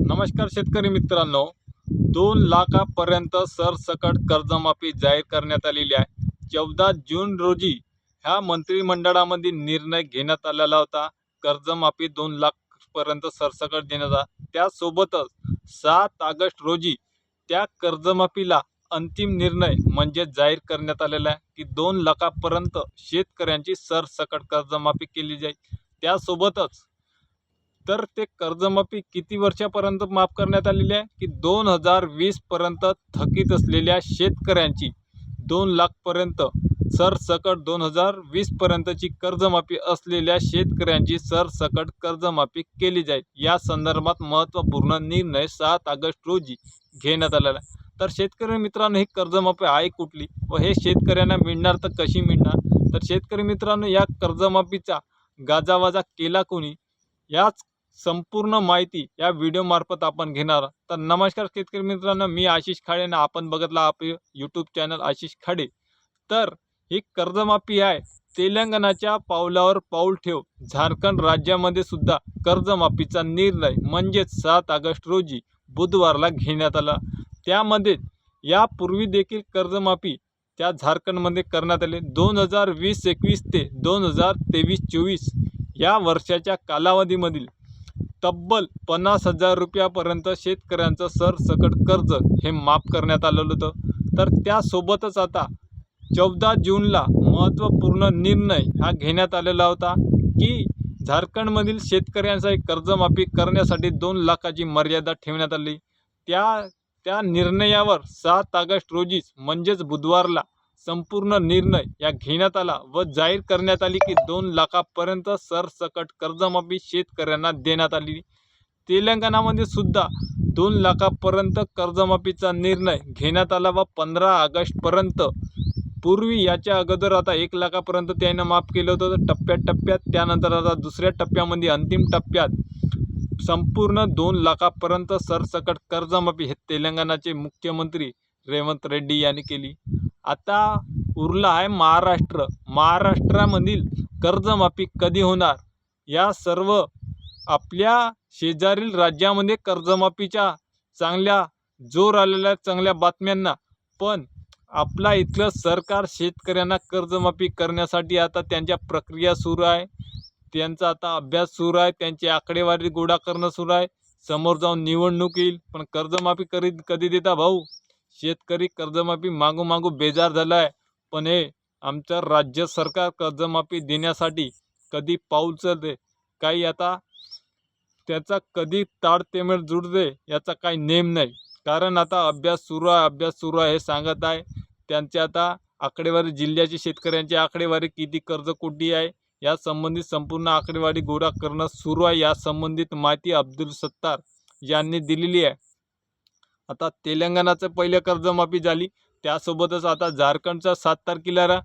नमस्कार शेतकरी मित्रांनो. दोन लाखापर्यंत सरसकट कर्जमाफी जाहीर करण्यात आलेली आहे. चौदा जून रोजी ह्या मंत्रिमंडळामध्ये निर्णय घेण्यात आलेला होता. कर्जमाफी दोन लाखपर्यंत सरसकट देण्याचा. त्यासोबतच सात ऑगस्ट रोजी त्या कर्जमाफीला अंतिम निर्णय म्हणजे जाहीर करण्यात आलेला आहे की दोन लाखापर्यंत शेतकऱ्यांची सरसकट कर्जमाफी केली जाईल. त्यासोबतच तर ते कर्जमाफी किती वर्षापर्यंत माफ करण्यात आलेली आहे? की दोन हजार वीसपर्यंत थकीत असलेल्या शेतकऱ्यांची दोन लाखपर्यंत सरसकट दोन हजार वीसपर्यंतची कर्जमाफी असलेल्या शेतकऱ्यांची सरसकट कर्जमाफी केली जाईल. या संदर्भात महत्त्वपूर्ण निर्णय सात ऑगस्ट रोजी घेण्यात आलेला आहे. तर शेतकरी मित्रांनो ही कर्जमाफी आहे कुठली व हे शेतकऱ्यांना मिळणार तर कशी मिळणार? तर शेतकरी मित्रांनो या कर्जमाफीचा गाजावाजा केला कोणी? याच संपूर्ण माहिती या व्हिडिओमार्फत आपण घेणार. तर नमस्कार शेतकरी मित्रांनो मी आशिष खाडे आणि आपण बघितला आप यूट्यूब चॅनल आशिष खाडे. तर ही कर्जमाफी आहे. तेलंगणाच्या पावलावर पाऊल ठेव. झारखंड राज्यामध्ये सुद्धा कर्जमाफीचा निर्णय म्हणजेच सात ऑगस्ट रोजी बुधवारला घेण्यात आला. त्यामध्ये यापूर्वी देखील कर्जमाफी त्या झारखंडमध्ये करण्यात आले. दोन हजार वीस एकवीस ते दोन हजार तेवीस चोवीस या वर्षाच्या कालावधीमधील तब्बल पन्नास हजार रुपयापर्यंत शेतकऱ्यांचं सरसकट कर्ज हे माफ करण्यात आलेलं होतं. तर त्यासोबतच आता चौदा जूनला महत्त्वपूर्ण निर्णय हा घेण्यात आलेला होता की झारखंडमधील शेतकऱ्यांचा एक कर्जमाफी करण्यासाठी दोन लाखाची मर्यादा ठेवण्यात आली. त्या त्या निर्णयावर सात ऑगस्ट रोजीच म्हणजेच बुधवारला संपूर्ण निर्णय या घेण्यात आला व जाहीर करण्यात आली की दोन लाखापर्यंत सरसकट कर्जमाफी शेतकऱ्यांना देण्यात आली. तेलंगणामध्ये सुद्धा दोन लाखापर्यंत कर्जमाफीचा निर्णय घेण्यात आला व पंधरा ऑगस्टपर्यंत पूर्वी याच्या अगोदर आता एक लाखापर्यंत त्यानं माफ केलं होतं. टप्प्यात टप्प्यात त्यानंतर आता दुसऱ्या टप्प्यामध्ये अंतिम टप्प्यात संपूर्ण दोन लाखापर्यंत सरसकट कर्जमाफी हे तेलंगणाचे मुख्यमंत्री रेवंत रेड्डी यांनी केली. आता उरला आहे महाराष्ट्र. महाराष्ट्रामधील कर्जमाफी कधी होणार? या सर्व आपल्या शेजारील राज्यामध्ये कर्जमाफीच्या चांगल्या जोर आलेल्या चांगल्या बातम्यांना. पण आपला इथलं सरकार शेतकऱ्यांना कर्जमाफी करण्यासाठी आता त्यांच्या प्रक्रिया सुरू आहे. त्यांचा आता अभ्यास सुरू आहे. त्यांची आकडेवारी गोळा करणं सुरू आहे. समोर जाऊन निवडणूक येईल. पण कर्जमाफी करीत कधी देता भाऊ? शेतकरी कर्जमाफी मागू मागू बेजार झाला आहे पण हे आमचं राज्य सरकार कर्जमाफी देण्यासाठी कधी पाऊल चलते काही आता त्याचा कधी ताडतेमेळ जुडते याचा काही नेम नाही. कारण आता अभ्यास सुरू आहे अभ्यास सुरू आहे हे सांगत आहे. त्यांचे आता आकडेवारी जिल्ह्याची शेतकऱ्यांची आकडेवारी किती कर्ज कुठे आहे? या संबंधित संपूर्ण आकडेवारी गोळा करणं सुरू आहे. या संबंधित माहिती अब्दुल सत्तार यांनी दिलेली आहे. आता तेलंगणाचं पहिलं कर्जमाफी झाली. त्यासोबतच आता झारखंडचा सात तारखेला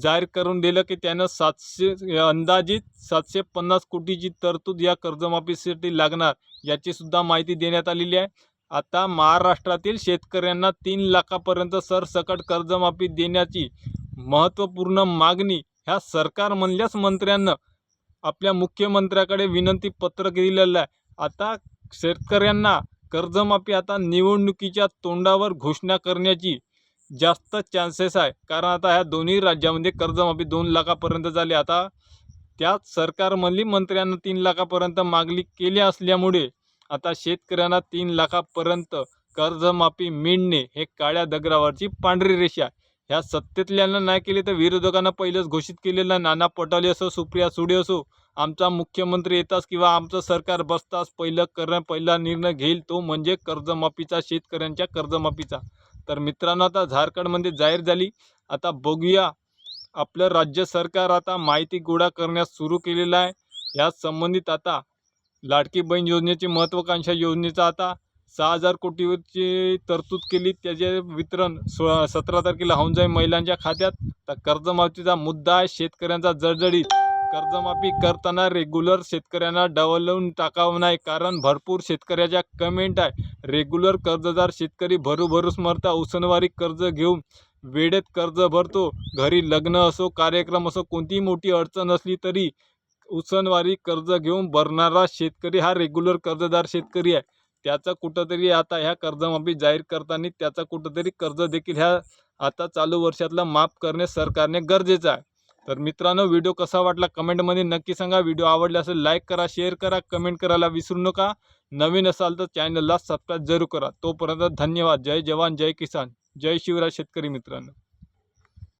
जाहीर करून दिलं की त्यानं सातशे अंदाजित सातशे पन्नास कोटीची तरतूद या कर्जमाफीसाठी लागणार याची सुद्धा माहिती देण्यात आलेली आहे. आता महाराष्ट्रातील शेतकऱ्यांना तीन लाखापर्यंत सरसकट कर्जमाफी देण्याची महत्त्वपूर्ण मागणी ह्या सरकार म्हणल्याच मंत्र्यांना आपल्या मुख्यमंत्र्याकडे विनंती पत्रक दिलेलं आहे. आता शेतकऱ्यांना कर्जमाफी आता निवडणुकीच्या तोंडावर घोषणा करण्याची जास्त चान्सेस आहे. कारण आता ह्या दोन्ही राज्यामध्ये कर्जमाफी दोन लाखापर्यंत झाली. आता त्याच सरकारमधली मंत्र्यांना तीन लाखापर्यंत मागणी केली असल्यामुळे आता शेतकऱ्यांना तीन लाखापर्यंत कर्जमाफी मिळणे हे काळ्या दगडावरची पांढरी रेषा ह्या सत्तेतल्यांना नाही केली तर विरोधकांना पहिलेच घोषित केलेलं नाना पटोले असो सुप्रिया सुडे असो आमचा मुख्यमंत्री येताच किंवा आमचं सरकार बसताच पहिलं करणं पहिला निर्णय घेईल तो म्हणजे कर्जमाफीचा शेतकऱ्यांच्या कर्जमाफीचा. तर मित्रांनो आता झारखंडमध्ये जाहीर झाली. आता बघूया. आपलं राज्य सरकार आता माहिती गोळा करण्यास सुरू केलेलं आहे. ह्या संबंधित आता लाडकी बहीण योजनेची महत्त्वाकांक्षा योजनेचा आता सहा हजार कोटीची तरतूद केली. त्याचे वितरण सोळा सतरा तारखेला होऊन जाईल महिलांच्या खात्यात. तर कर्जमाफीचा मुद्दा आहे. शेतकऱ्यांचा जळजळीत कर्जमाफी करताना रेग्युलर शेतकऱ्यांना डवलवून टाकावं नाही कारण भरपूर शेतकऱ्याच्या कमेंट आहे. रेग्युलर कर्जदार शेतकरी भरूभरूस मरता उसनवारी कर्ज घेऊन वेळेत कर्ज भरतो. घरी लग्न असो कार्यक्रम असो कोणतीही मोठी अडचण असली तरी उसनवारी कर्ज घेऊन भरणारा शेतकरी हा रेग्युलर कर्जदार शेतकरी आहे. त्याचा कुठंतरी आता ह्या कर्जमाफी जाहीर करताना त्याचा कुठंतरी कर्ज देखील ह्या आता चालू वर्षातला माफ करणे सरकारने गरजेचं आहे. तर मित्रांनो व्हिडिओ कसा वाटला कमेंटमध्ये नक्की सांगा. व्हिडिओ आवडला असेल लाईक करा शेअर करा कमेंट करायला विसरू नका. नवीन असाल तर चॅनलला सबस्क्राईब जरूर करा. तोपर्यंत धन्यवाद. जय जवान जय किसान. जय शिवराज शेतकरी मित्रांनो.